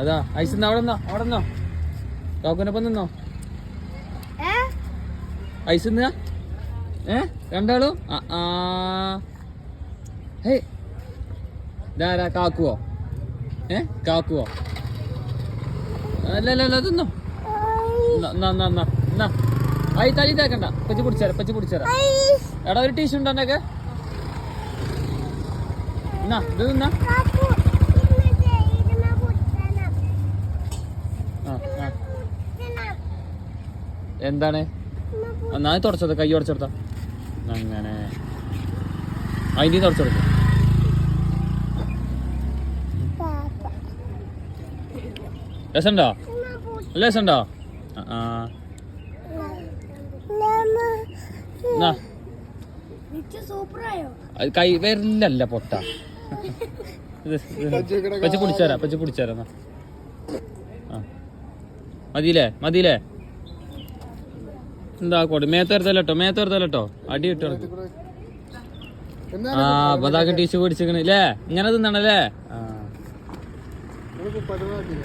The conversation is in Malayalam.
അതാ ഐസ് അവിടെ നിന്നോ അവിടെ നിന്നോ കാക്കുനൊപ്പം നിന്നോ? ഐസ് നിന്നാ ഏ? രണ്ടാളും? ആ, ഹേ ഇതാരാ കാക്കുവോ? ഏ? കാക്കുവോ? അല്ല അല്ല അല്ല തിന്നോ. എന്നാ ഐ തലി തേക്കണ്ട. പച്ച പിടിച്ചേരാ പച്ച പിടിച്ചേരാ എടാ ഒരു ടീഷു ഉണ്ടോ എന്നൊക്കെ എന്നാ ഇത് നിന്നാ ആ ആ എന്താണ്? നന്നായി തുടച്ചത് കൈ ഉടച്ചെടുത്ത അങ്ങനെ. അതിന്റെ തുടച്ചെടുത്തു രസമുണ്ടോ? അത് കൈ വരില്ലല്ല പൊട്ട. പച്ച പിടിച്ചാരാ പച്ച പിടിച്ചാരാ മതിയില്ലേ? മതിയില്ലേ? എന്താ കൊടു മേത്തരത്തല്ലോ മേത്തരത്തല്ലോ അടി ഇട്ടോ ആ അപ്പൊ അതാ ടീച്ചർ ഇങ്ങനെ തിന്നണല്ലേ?